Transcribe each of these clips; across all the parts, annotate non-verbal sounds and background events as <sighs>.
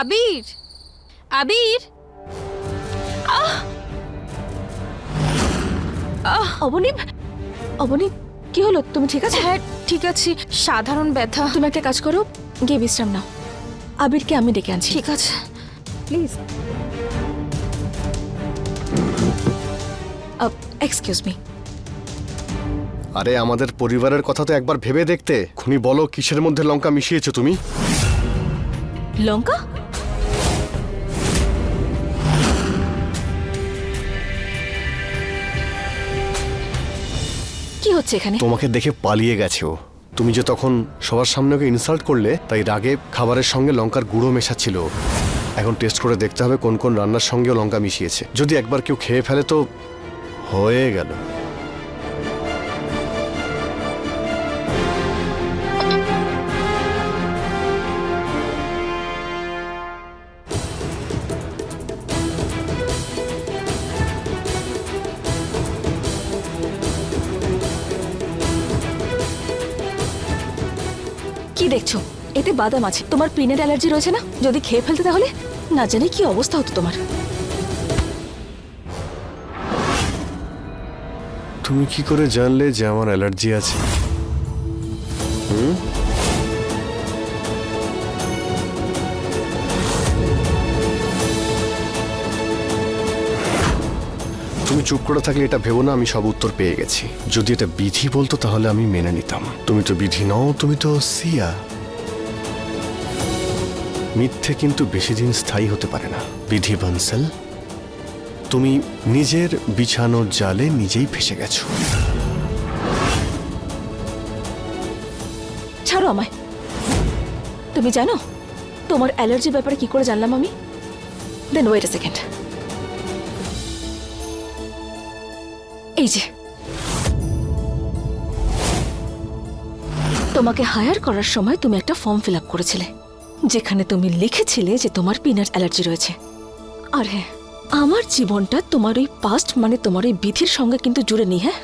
আবির। আবির। অবনীপ অবনীপ কি হলো? তুমি ঠিক আছে? হ্যাঁ ঠিক আছে। সাধারণ ব্যথা। তুমি একটা কাজ করো গিয়ে বিশ্রাম নাও। আবিরকে আমি ডেকে আনছি। ঠিক আছে। প্লিজ। এক্সকিউজ মি আরে আমাদের পরিবারের কথা তো একবার ভেবে দেখতে। খুনি বলো কিসের মধ্যে লঙ্কা মিশিয়েছো তুমি? লঙ্কা? হচ্ছে এখানে? তোমাকে দেখে পালিয়ে গেছে ও। তুমি যে তখন সবার সামনে ওকে ইনসাল্ট করলে, তাই রাগে খাবারের সঙ্গে লঙ্কার গুঁড়ো মেশাচ্ছিল এখন টেস্ট করে দেখতে হবে কোন কোন রান্নার সঙ্গেও লঙ্কা মিশিয়েছে। যদি একবার কেউ খেয়ে ফেলে তো হয়ে গেল। এতে বাদাম আছে। তোমার পিনের অ্যালার্জি রয়েছে না? যদি খেয়ে ফেলতে তাহলে? না জানি কি অবস্থা হতো তোমার? তুমি কি করে জানলে যে আমার অ্যালার্জি আছে? হুম? তুমি চুপ করে থাকলে এটা ভেবো না, আমি সব উত্তর পেয়ে গেছি। যদি এটা বিধি বলতো তাহলে আমি মেনে নিতাম। তুমি তো বিধি নও, তুমি তো সিয়া। মিথ্যে কিন্তু বেশি দিন স্থায়ী হতে পারে না। বিধি বানসেল, তুমি নিজের বিছানোর জালে নিজেই ফেসে গেছো। ছাড়ো আমায়। তুমি জানো তোমার অ্যালার্জির ব্যাপারে কি করে জানলাম আমি? দেন ওয়েট এ সেকেন্ড এই যে। তোমাকে হায়ার করার সময় তুমি একটা ফর্ম ফিল আপ করেছিলে। যেখানে তুমি লিখেছিলে যে তোমার পিনাট অ্যালার্জি রয়েছে। আর হ্যাঁ আমার জীবনটা তোমার ওই পাস্ট মানে তোমার ওই বিধির সঙ্গে কিন্তু জুড়ে নি হ্যাঁ?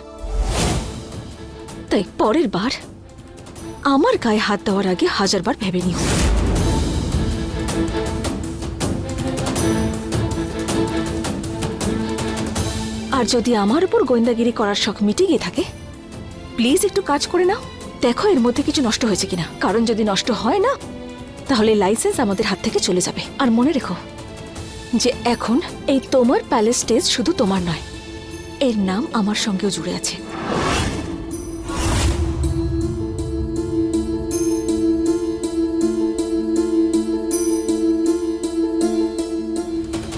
তাই পরের বার আমার গায়ে হাত দেওয়ার আগে হাজারবার ভেবে নিও। আর যদি আমার উপর গোয়েন্দাগিরি করার শখ মিটে গিয়ে থাকে প্লিজ একটু কাজ করে নাও। দেখো এর মধ্যে কিছু নষ্ট হয়েছে কিনা। কারণ যদি নষ্ট হয় না তাহলে লাইসেন্স আমাদের হাত থেকে চলে যাবে। আর মনে রেখো যে এখন এই তোমার প্যালেস স্টেজ শুধু তোমার নয়, এর নাম আমার সঙ্গেও জুড়ে আছে।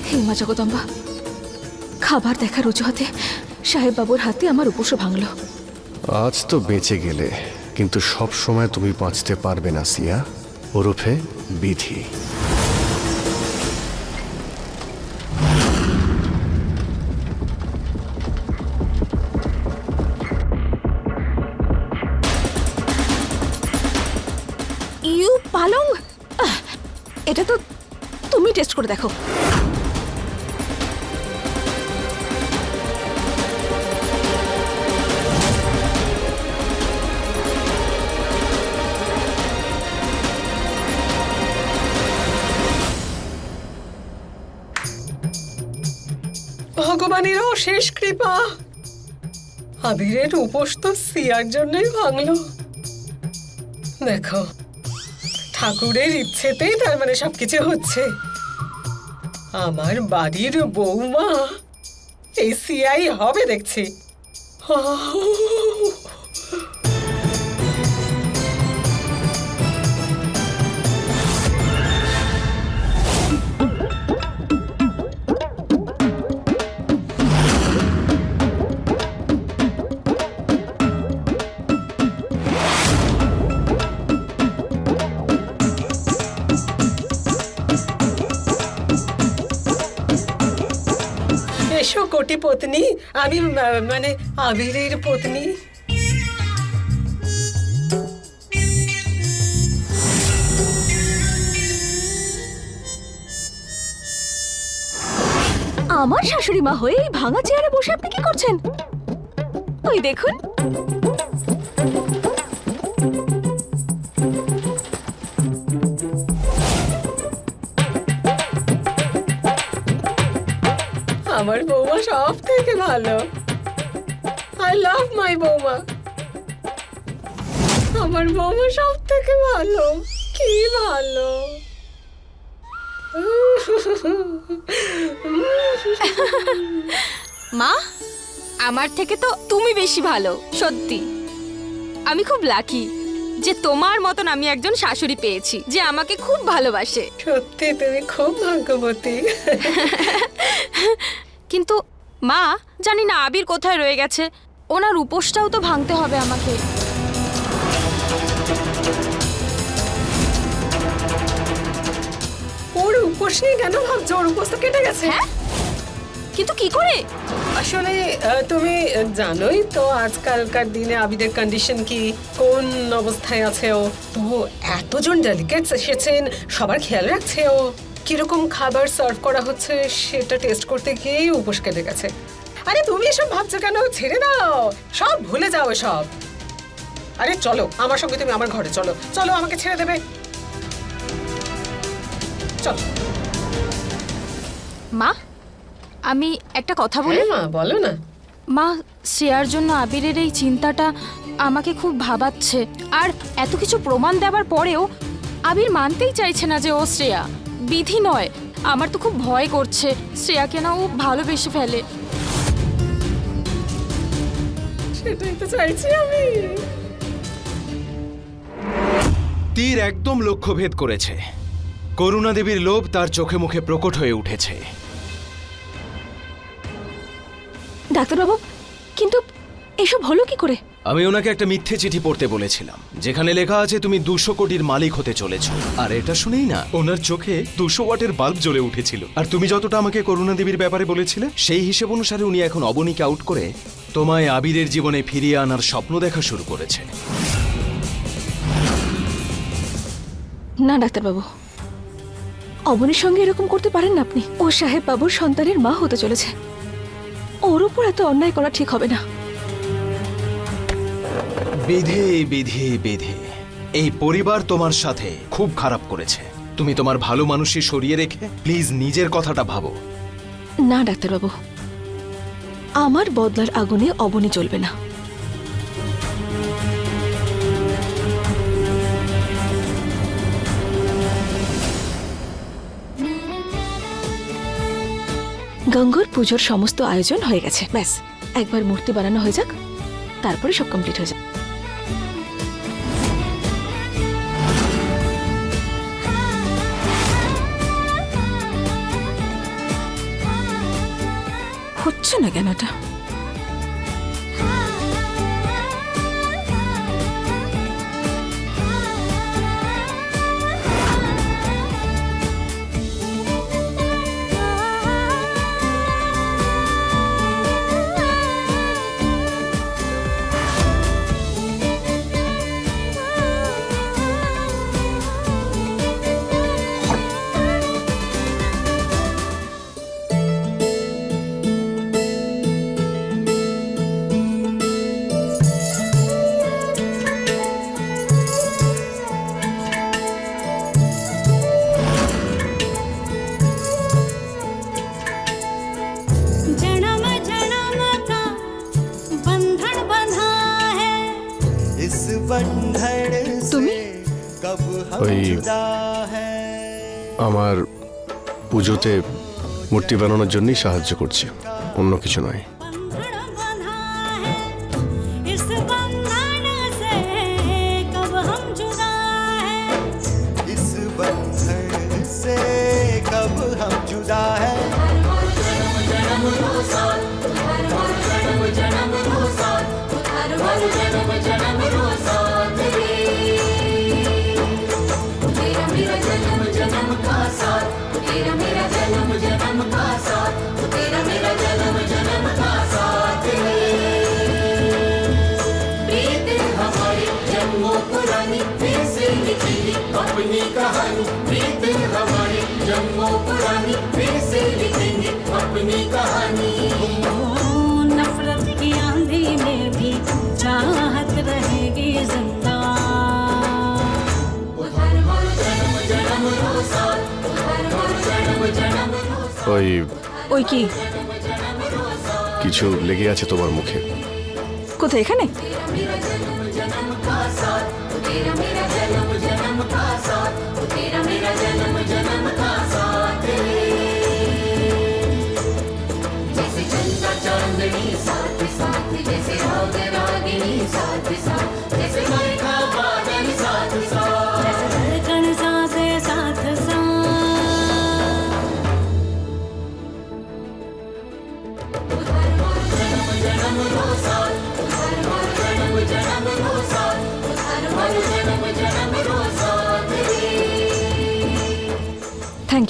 হে মা জগদম্বা, খাবার দেখার অজুহাতে সাহেব বাবুর হাতে আমার উপোসও ভাঙল। আজ তো বেঁচে গেলে, কিন্তু সব সময় তুমি বাঁচতে পারবে না, সিয়া। ওরফে বিধি। ইউ পালং? এটা তো তুমি টেস্ট করে দেখো। ভগবানেরও শেষ কৃপা। আবিরের উপোস তো সিয়ার জন্যই ভাঙলো। দেখো, ঠাকুরের ইচ্ছেতেই তার মানে সবকিছু হচ্ছে। আমার বাড়ির বৌমা এই সিয়াই হবে দেখছি। কোটি পত্নী, আমি মানে আবিরের পত্নী। আমার শাশুড়ি মা হয়ে এই ভাঙা চেয়ারে বসে আপনি কি করছেন? ওই দেখুন। সব থেকে ভালো। আই লাভ মাই বৌমা। আমার বৌমা সব থেকে ভালো। কি ভালো। মা আমার থেকে তো তুমি বেশি ভালো সত্যি। আমি খুব লাকি যে তোমার মতন আমি একজন শাশুড়ি পেয়েছি যে আমাকে খুব ভালোবাসে। সত্যি তুমি খুব ভাগ্যবতী। কিন্তু মা জানি না আবির কোথায় রয়ে গেছে। ওনার উপোসটাও তো ভাঙতে হবে আমাকে। ওর উপোস নিয়ে কেন ভাবছ? ওর উপোস তো কেটে গেছে। হ্যাঁ? কিন্তু কি করে? আসলে তুমি জানোই তো আজকালকার দিনে আবিদের কন্ডিশন কি? কোন অবস্থায় আছে ও? তো এতজন ডেলিগেটস এসেছেন সবার খেয়াল রাখছে ও। কীরকম খাবার সার্ভ করা হচ্ছে সেটা টেস্ট করতে গিয়েই উপোস কেটে গেছে। আরে তুমি এসব ভাবছ কেন? ছেড়ে দাও! সব ভুলে যাও সব আরে চলো আমার সঙ্গে তুমি আমার ঘরে চলো। চলো আমাকে ছেড়ে দেবে। চলো। মা আমি একটা কথা বলি? হ্যাঁ মা বলো না। মা শ্রেয়ার জন্য আবিরের এই চিন্তাটা আমাকে খুব ভাবাচ্ছে। আর এত কিছু প্রমাণ দেওয়ার পরেও আবির মানতেই চাইছে না যে ও শ্রেয়া। বিধি নয়। আমার তো খুব ভয় করছে। শ্রেয়াকে না ও ভালোবেসে ফেলে। সেটাই তো চাইছি আমি। তীর একদম লক্ষ্যভেদ করেছে। করুণা দেবীর লোভ তার চোখে মুখে প্রকট হয়ে উঠেছে। ডাক্তারবাবু কিন্তু এসব হলো কি করে? আমি ওনাকে একটা মিথ্যে চিঠি পড়তে বলেছিলাম, যেখানে লেখা আছে, তুমি দুশো কোটির মালিক হতে চলেছ। আর এটা শুনেই না, ওনার চোখে দুশো ওয়াটের বাল্ব জ্বলে উঠেছিল। আর তুমি যতটা আমাকে করুণা দেবীর ব্যাপারে বলেছিলে, সেই হিসেব অনুসারে উনি এখন অবনীকে আউট করে তোমায় আবিরের জীবনে ফিরিয়ে আনার স্বপ্ন দেখা শুরু করেছে না, ডাক্তারবাবু। অবনীর সঙ্গে এরকম করতে পারেন না আপনি। ও সাহেব বাবুর সন্তানের মা হতে চলেছে। ওর উপর এত অন্যায় করা ঠিক হবে না। বিধে বিধে বিধে। এই পরিবার তোমার সাথে খুব খারাপ করেছে। তুমি তোমার ভালো মানুষই সরিয়ে রেখে প্লিজ নিজের কথাটা ভাবো। না, ডাক্তারবাবু। আমার বদলার আগুনে অবনী চলবে না। গঙ্গোর পুজোর সমস্ত আয়োজন হয়ে গেছে, ব্যাস। একবার মূর্তি বানানো হয়ে যাক, তারপরে সব কমপ্লিট হয়ে যাক না কেন এটা তুমি ওই আমার পুজোতে মূর্তি বানানোর জন্যই সাহায্য করছি। অন্য কিছু নয়। ওই ওই কি? কিছু লেগে আছে তোমার মুখে। কোথায় এখানে?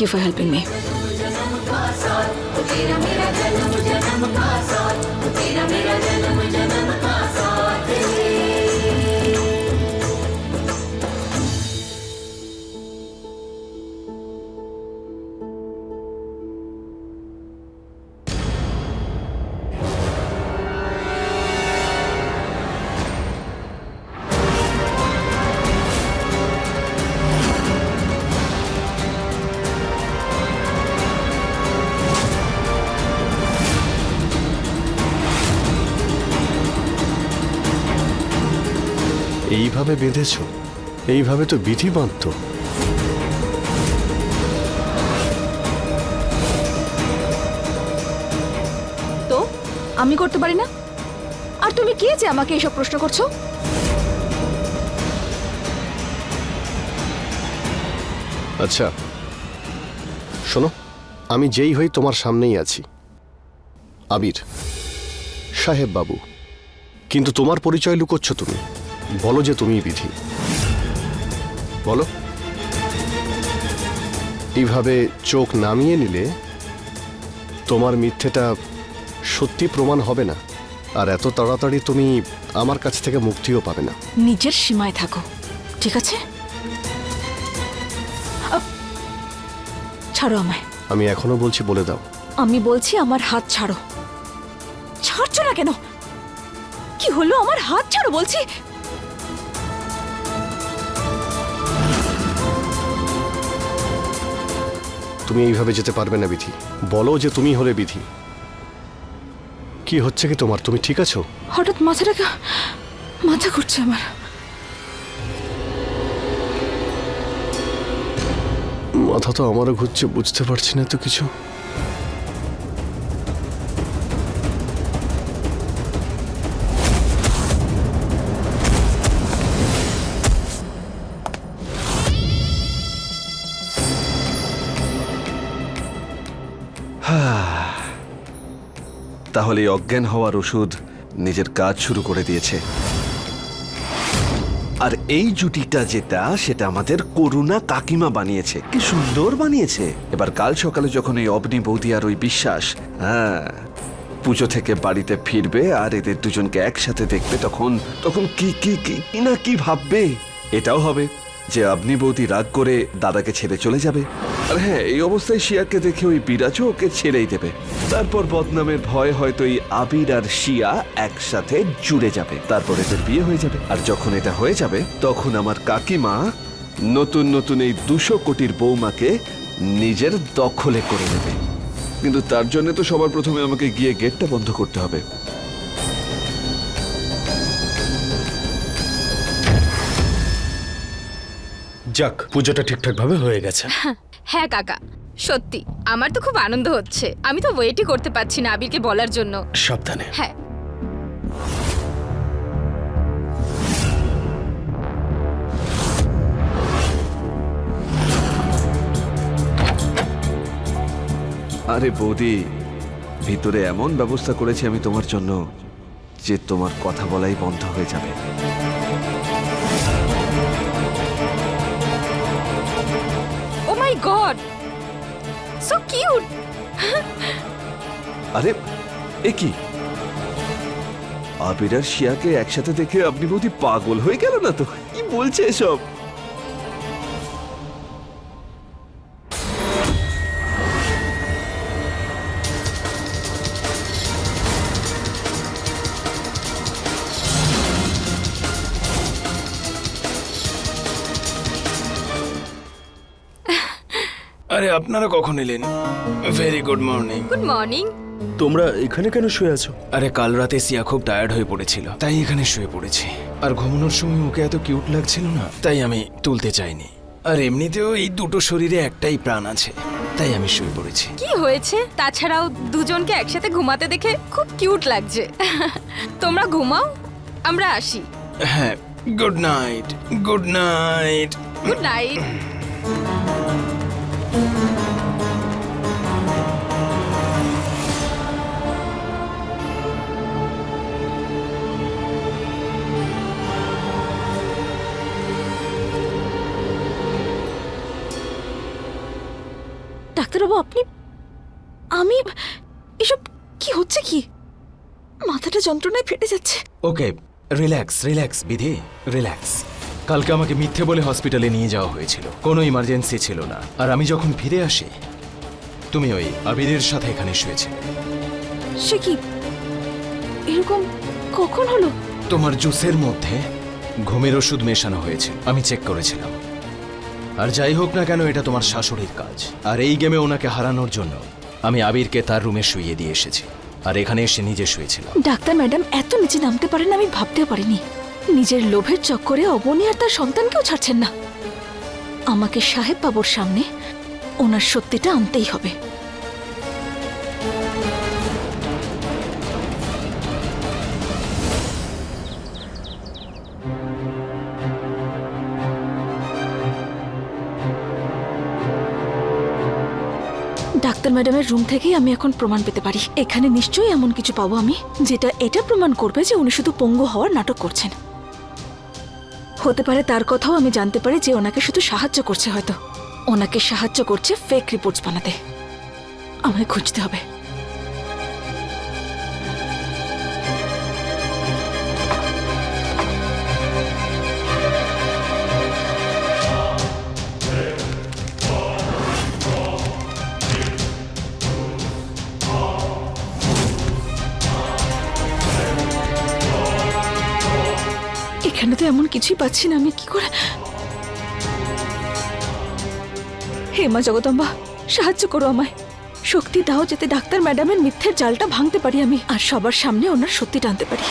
থ্যাংক ইউ ফর হেল্পিং এইভাবে বেঁধেছ এইভাবে তো বিধি বাঁধত তো আমি করতে পারি না? আর তুমি কে যে আমাকে এইসব প্রশ্ন করছ? আচ্ছা শোনো আমি যেই হই তোমার সামনেই আছি। আবির সাহেব বাবু কিন্তু তোমার পরিচয় লুকোচ্ছ তুমি। বলো যে তুমি বিধি। বলো। এইভাবে চোখ নামিয়ে নিলে তোমার মিথ্যেটা সত্যি প্রমাণ হবে না আর এত তাড়াতাড়ি তুমি আমার কাছ থেকে মুক্তিও পাবে না। নিজের সীমায় থাকো ঠিক আছে? ছাড়ো আমায়। আমি এখনও বলছি বলে দাও। আমি বলছি আমার হাত ছাড়ো। ছাড়ছো না কেন? কি হলো? আমার হাত ছাড়ো বলছি? তুমি এইভাবে যেতে পারবে না বিধি। বলো যে তুমি হলে বিধি। কি হচ্ছে কি তোমার? তুমি ঠিক আছো? হঠাৎ মাথাটাকে মাথা ঘুরছে আমার। মাথা তো আমারও ঘুরছে বুঝতে পারছি না তো কিছু। <sighs> তাহলে অজ্ঞান হওয়ার ওষুধ নিজের কাজ শুরু করে দিয়েছে। আর এই জুটিটা যেটা, সেটা আমাদের করুণা কাকিমা বানিয়েছে। কি সুন্দর বানিয়েছে। এবার কাল সকালে যখন এই অবনি বৌদি আর ওই বিশ্বাস হ্যাঁ পুজো থেকে বাড়িতে ফিরবে আর এদের দুজনকে একসাথে দেখবে তখন তখন কি কি কি না কি ভাববে, এটাও হবে। যে আপনি বৌদি রাগ করে দাদাকে ছেড়ে চলে যাবে। আর হ্যাঁ এই অবস্থায় শিয়াকে দেখে ওই বিরাজও ওকে ছেড়েই দেবে। তারপর বদনামের ভয় হয়তো এই আবির আর শিয়া একসাথে জুড়ে যাবে। তারপর এদের বিয়ে হয়ে যাবে। আর যখন এটা হয়ে যাবে, তখন আমার কাকিমা নতুন নতুন এই দুশো কোটির বৌমাকে নিজের দখলে করে নেবে। কিন্তু তার জন্য তো সবার প্রথমে আমাকে গিয়ে গেটটা বন্ধ করতে হবে। যাক পুজোটা ঠিকঠাক ভাবে হয়ে গেছে। হ্যাঁ কাকা। সত্যি আমার তো খুব আনন্দ হচ্ছে। আমি তো ওয়েটই করতে পারছি না আবিরকে বলার জন্য। সাবধানে। হ্যাঁ। আরে বৌদি ভিতরে এমন ব্যবস্থা করেছি আমি তোমার জন্য যে তোমার কথা বলাই বন্ধ হয়ে যাবে। সো কিউট আরে, এ কি? আবির আর শিয়াকে একসাথে দেখে আপনি বৌদি পাগল হয়ে গেল না তো? কি বলছে এসব? আপনারা কখন এলেন? Very good morning good morning তোমরা এখানে কেন শুয়ে আছো? আরে কাল রাতে সিয়া খুব টায়ার্ড হয়ে পড়েছিল। তাই এখানে শুয়ে পড়েছি। আর ঘুমানোর সময় ওকে এত কিউট লাগছিল না? তাই আমি তুলতে চাইনি। আর এমনিতেও এই দুটো শরীরে একটাই প্রাণ আছে। তাই আমি শুয়ে পড়েছি। কি হয়েছে? তাছাড়াও দুজনকে একসাথে ঘুমাতে দেখে খুব কিউট লাগছে। <laughs> তোমরা ঘুমাও আমরা আসি। হ্যাঁ good night good night good night ডাক্তারবাবু আপনি আমি এসব কি হচ্ছে কি? মাথাটা যন্ত্রণায় ফেটে যাচ্ছে। Okay relax relax Bidhi relax. কালকে আমাকে মিথ্যে বলে হসপিটালে নিয়ে যাওয়া হয়েছিল। কোনো ইমার্জেন্সি ছিল না। আর আমি যখন ফিরে আসি তুমি ওই আবিরের সাথে এখানে শুয়েছিলে। সে কি? এরকম কখন হলো? তোমার জুসের মধ্যে ঘুমের ওষুধ মেশানো হয়েছে। আমি চেক করেছিলাম। আর যাই হোক না কেন, এটা তোমার শাশুড়ির কাজ। আর এই গেমে ওনাকে হারানোর জন্য আমি আবিরকে তার রুমে শুইয়ে দিয়ে এসেছি। আর এখানে এসে নিজে শুয়েছিলাম। ডাক্তার ম্যাডাম, এত নিচে নামতে পারেন আমি ভাবতেও পারিনি। নিজের লোভের চক্করে অবনী আর তার সন্তানকেও ছাড়ছেন না। আমাকে সাহেব বাবুর সামনে ওনার সত্যিটা আনতেই হবে। ডাক্তার ম্যাডামের রুম থেকেই আমি এখন প্রমাণ পেতে পারি। এখানে নিশ্চয়ই এমন কিছু পাবো আমি, যেটা এটা প্রমাণ করবে যে উনি শুধু পঙ্গু হওয়ার নাটক করছেন। হতে পারে তার কথাও আমি জানতে পারি যে ওনাকে শুধু সাহায্য করছে হয়তো। ওনাকে সাহায্য করছে ফেক রিপোর্টস বানাতে। আমায় খুঁজতে হবে। কিছুই পাচ্ছি না, আমি কি করে? হে মা জগদম্বা, সাহায্য করো আমায়। শক্তি দাও যাতে ডাক্তার ম্যাডামের মিথ্যের জালটা ভাঙতে পারি আমি, আর সবার সামনে ওনার সত্যি টানতে পারি।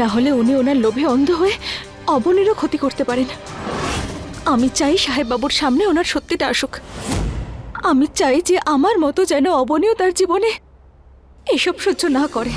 না হলে উনি ওনার লোভে অন্ধ হয়ে অবনীরও ক্ষতি করতে পারেন। আমি চাই সাহেব বাবুর সামনে ওনার সত্যিটা আসুক। আমি চাই যে আমার মতো যেন অবনীও তার জীবনে এসব সহ্য না করে।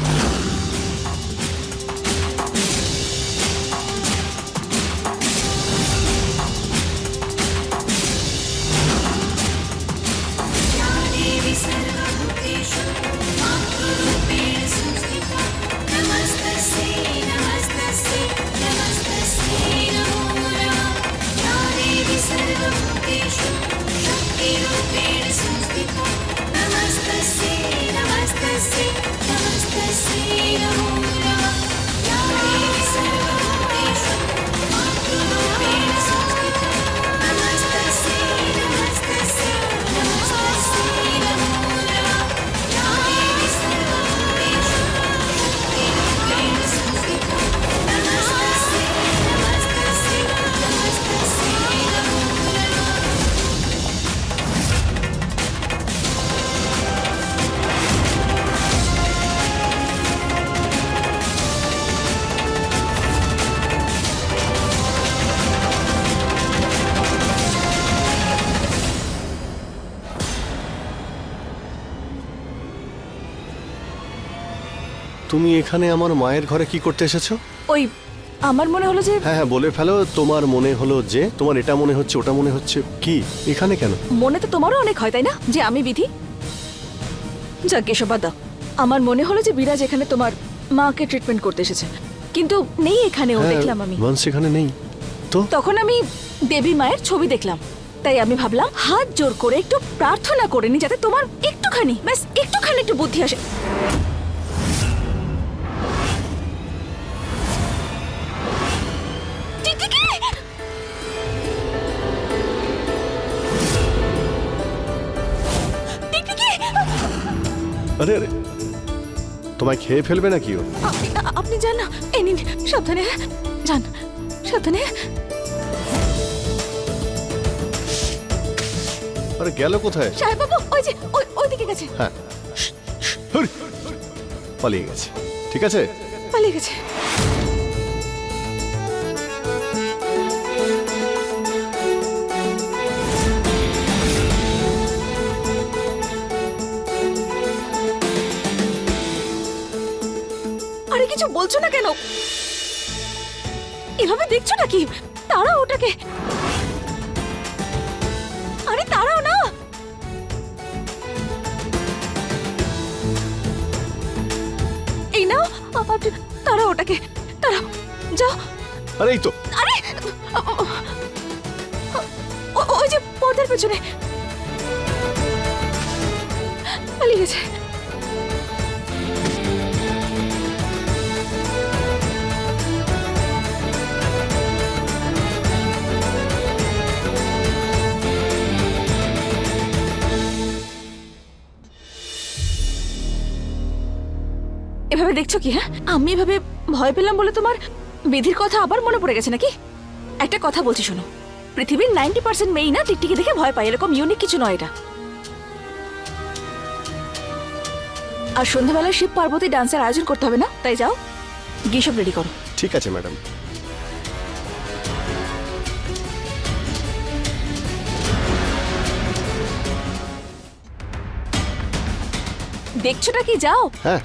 তুমি এখানে আমার মায়ের ঘরে কি করতে এসেছ? ওই আমার মনে হলো যে হ্যাঁ হ্যাঁ বলে ফেলো তোমার মনে হলো যে তোমার এটা মনে হচ্ছে ওটা মনে হচ্ছে কি? এখানে কেন? মনে তো তোমারও অনেক হয় তাই না? যে আমি বিধি? যাক এসব বাদ দাও। আমার মনে হলো যে বিরাজ এখানে তোমার মাকে ট্রিটমেন্ট করতে এসেছে। কিন্তু নেই এখানে ও হ্যাঁ, দেখলাম আমি। বংশ এখানে নেই। তো? তখন আমি দেবী মায়ের ছবি দেখলাম। তাই আমি ভাবলাম হাত জোর করে একটু প্রার্থনা করে নি যাতে তোমার একটুখানি ব্যাস একটুখানি একটু বুদ্ধি আসে। আরে তোমায় খেয়ে ফেলবে নাকি ও আপনি যান না এই নিন সাবধানে যান সাবধানে। আরে গেল কোথায়? সাহেব বাবু ওই যে ওই ওইদিকে গেছে। হ্যাঁ। পালিয়ে গেছে। ঠিক আছে? পালিয়ে গেছে। বলছো না কেন? এভাবে দেখছ নাকি? তারা ওটাকে। আরে তারাও না! এই নাও আবার তারা ওটাকে। তারা যাও। আরে এই তো। আরে! ওই যে পর্দার পেছনে। পালিয়ে গেছে। এভাবে দেখছ কি হ্যাঁ? আমি এভাবে ভয় পেলাম বলে তোমার বিধির কথা আবার মনে পড়ে গেছে নাকি? একটা কথা বলছি শোনো। পৃথিবীর নাইনটি পার্সেন্ট মেয়েই না টিকটিকি দেখে ভয় পায় এরকম ইউনিক কিছু নয় এটা। আর সন্ধ্যাবেলায় শিব পার্বতী ডান্সের আয়োজন করতে হবে না? তাই যাও গিয়ে সব রেডি করো। ঠিক আছে ম্যাডাম। দেখছোটা কি? যাও। হ্যাঁ।